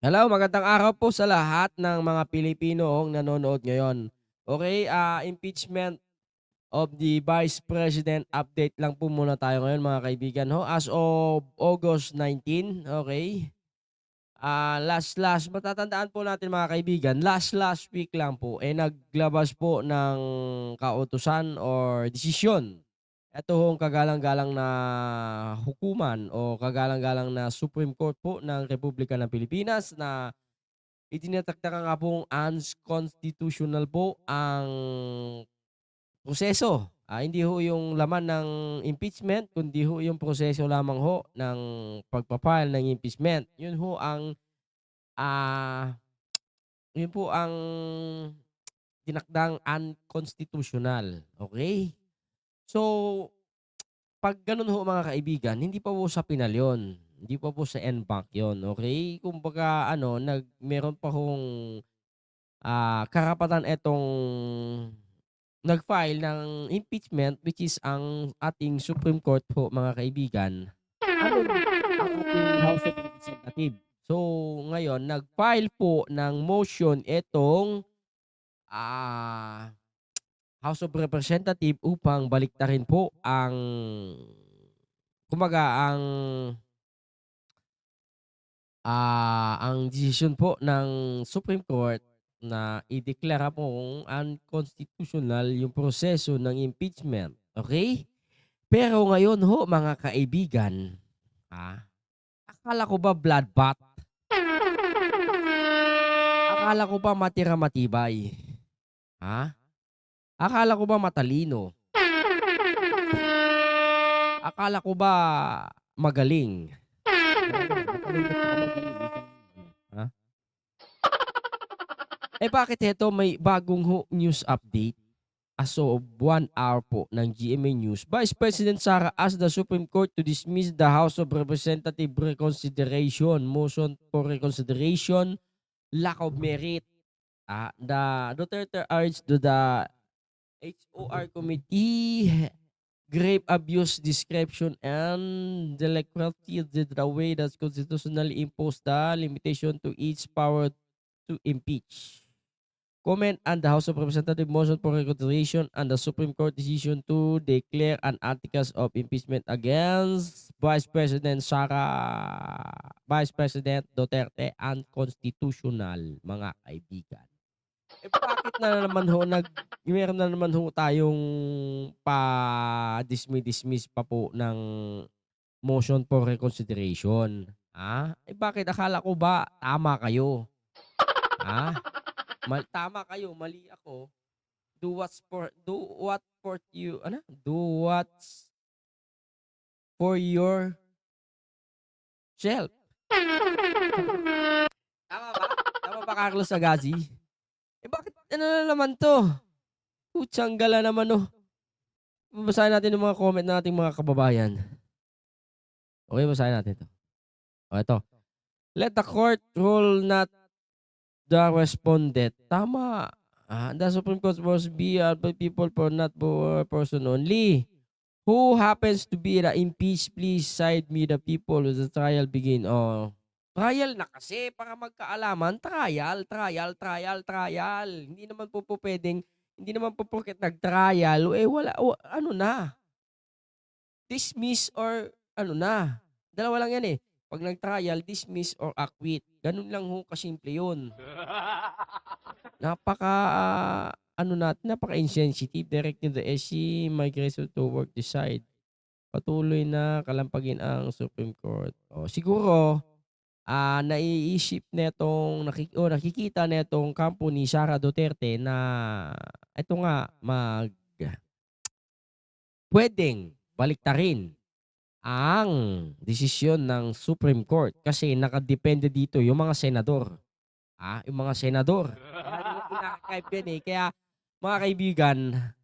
Hello, magandang araw po sa lahat ng mga Pilipinong nanonood ngayon. Okay, ah, impeachment of the Vice President update lang po muna tayo ngayon mga kaibigan ho. As of August 19, okay? Ah, last last matatandaan po natin mga kaibigan, last last week lang po eh naglabas po ng kautusan or desisyon. Ito hong kagalang-galang na hukuman o kagalang-galang na Supreme Court po ng Republika ng Pilipinas na Itinatakda nga pong unconstitutional po ang proseso. Ah, hindi ho yung laman ng impeachment, kundi ho yung proseso lamang ho ng pagpa-file ng impeachment. Yun ho ang ah yun po ang tinakdang unconstitutional. Okay? So, pag ganun ho mga kaibigan, hindi pa po sa pinal yun. Hindi pa po sa NBank yun. Okay? Kumbaga, ano, nag, meron pa hong ah, karapatan etong nag-file ng impeachment which is ang ating Supreme Court po mga kaibigan. Ano ang ating House of Representatives. So, ngayon, nag-file po ng motion etong ah House of Representative upang baliktarin po ang kumbaga ang ah ang desisyon po ng Supreme Court na ideklara pong unconstitutional yung proseso ng impeachment. Okay? Pero ngayon ho mga kaibigan, ah, akala ko ba bloodbath? Akala ko ba matira matibay? Ha? Akala ko ba matalino? Akala ko ba magaling? Ha? Eh bakit heto may bagong news update? As of 1 hour po ng GMA News, Vice President Sara asked the Supreme Court to dismiss the House of Representative reconsideration, motion for reconsideration, lack of merit. Ah, the Duterte urged to the HOR committee grave abuse, description, and delinquency did the way that constitutionally imposed the limitation to each power to impeach. Comment on the House of Representatives motion for reconsideration and the Supreme Court decision to declare an articles of impeachment against Vice President Sara Vice President Duterte unconstitutional, mga kaibigan. Eh bakit na naman ho nag meron na naman ho tayong pa-dismiss-dismiss pa po ng motion for reconsideration? Ah, eh bakit akala ko ba tama kayo? Ah, mal tama kayo, mali ako. Do what's for do what for you ano? Do what's for your self. Tama ba? Tama ba Carlos Agazi? Eh ano na naman 'to? Putsang gala naman 'no. Babasahin natin yung mga comment ng ating mga kababayan. Okay, basahin natin 'to. Oh, ito. Let the court rule not the respondent. Tama. Ah, the Supreme Court must be uh, people for not for person only. Who happens to be the impeached, please side me the people as the trial begin. Oh, trial na kasi para magkaalaman. Trial, trial, trial, trial. Hindi naman po po pwedeng, hindi naman po porket nag-trial, eh wala, wa- ano na. Dismiss or ano na. Dalawa lang yan eh. Pag nag-trial, dismiss or acquit. Ganun lang ho kasimple yun. Napaka, ah, ano natin, napaka-insensitive. Directing the SC migration to work decide. Patuloy na kalampagin ang Supreme Court. O, siguro, ah naiisip netong nakik o nakikita netong kampo ni Sara Duterte na ito nga mag pwedeng baliktarin ang desisyon ng Supreme Court kasi nakadepende dito yung mga senador. Ah, yung mga senador. Ina-archive yan eh. Kaya mga kaibigan,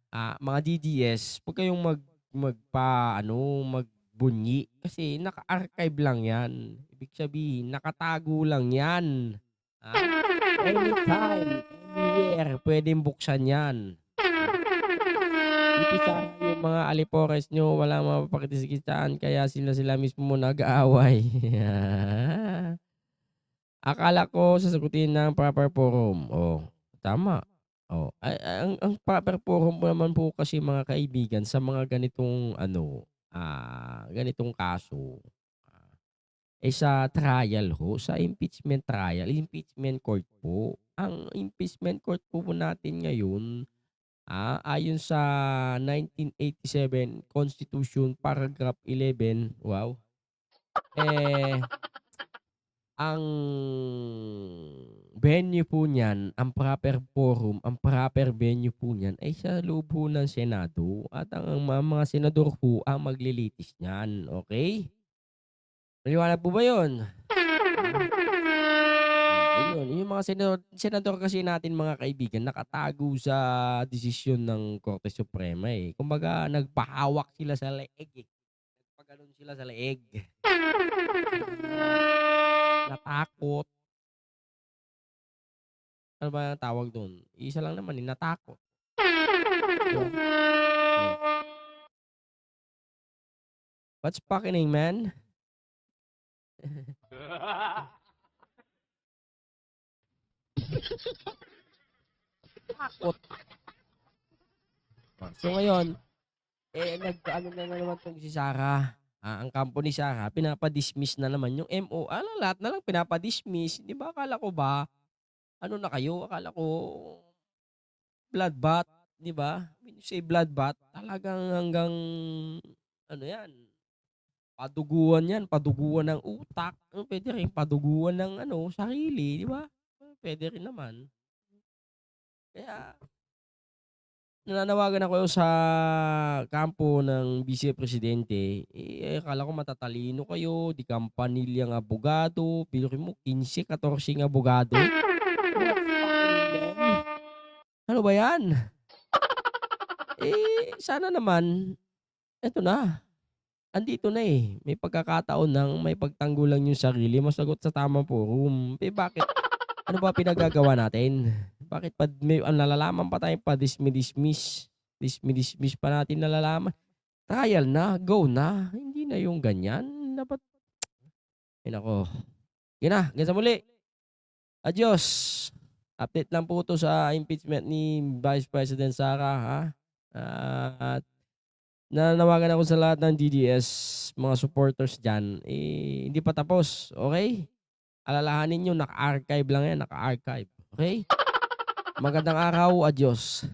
ah, mga DDS, huwag kayong mag magpa ano, magbunyi kasi naka-archive lang 'yan. Ibig sabihin, nakatago lang 'yan. Ah, anytime, anywhere, pwedeng buksan 'yan. Dito sana yung mga alipores nyo, walang mapapakitisikitaan kaya sila sila mismo nag-aaway. Akala ko sasagutin ng proper forum. Oh, tama. Oh, ay ang ang proper forum naman po kasi mga kaibigan sa mga ganitong ano, ah, ganitong kaso, ah, eh, sa trial ho, sa impeachment trial, impeachment court po. Ang impeachment court po po natin ngayon, ah, ayon sa 1987 Constitution paragraph 11, wow. Eh, ang venue po niyan, ang proper forum, ang proper venue po niyan ay sa loob po ng Senado at ang mga senador po ang maglilitis niyan, okey? Maliwanag po ba 'yun? Ayun, yung mga senador senador kasi natin mga kaibigan nakatago sa desisyon ng Korte Suprema, eh. Kumbaga nagpahawak sila sa leeg, eh. Nagpagano'n sila sa leeg. Natakot. Ano ba ang tawag dun? Isa lang naman, eh, natakot. Hmm. What's packening, man? Takot. So ngayon, eh, nag-ano na naman 'tong si Sarah, ah, ang kampo ni Sarah pinapa-dismiss na naman yung MO ah, lahat na lang pinapa-dismiss. 'Di ba akala ko ba, ano na kayo, akala ko bloodbath, 'di ba? When you say bloodbath, talagang hanggang ano 'yan, paduguan 'yan, paduguan ng utak, puwede rin paduguan ng ano, sarili, 'di ba? Puwede rin naman. Kaya nananawagan ako sa kampo ng Vice Presidente, eh, akala ko matatalino kayo, di kampanilyang abogado, biruin mo 15, 14 abogado. Ano ba 'yan? Eh, sana naman, eto na, andito na, eh, may pagkakataon ng maipagtanggol lang yung sarili, masagot sa tamang forum. Eh, bakit ano ba pinagagawa natin? Bakit pad may ang nalalaman pa tayong padismi-dismiss, dismi-dismiss pa natin nalalaman. Trial na, go na, hindi na yung ganyan. Dapat ay naku. Sige na, muli. Adios. Update lang po 'to sa impeachment ni Vice President Sara, ha. At nananawagan ako sa lahat ng DDS, mga supporters diyan, eh, hindi pa tapos, okey? Alalahanin niyo naka-archive lang 'yan, naka-archive, okey? Magandang araw, adios.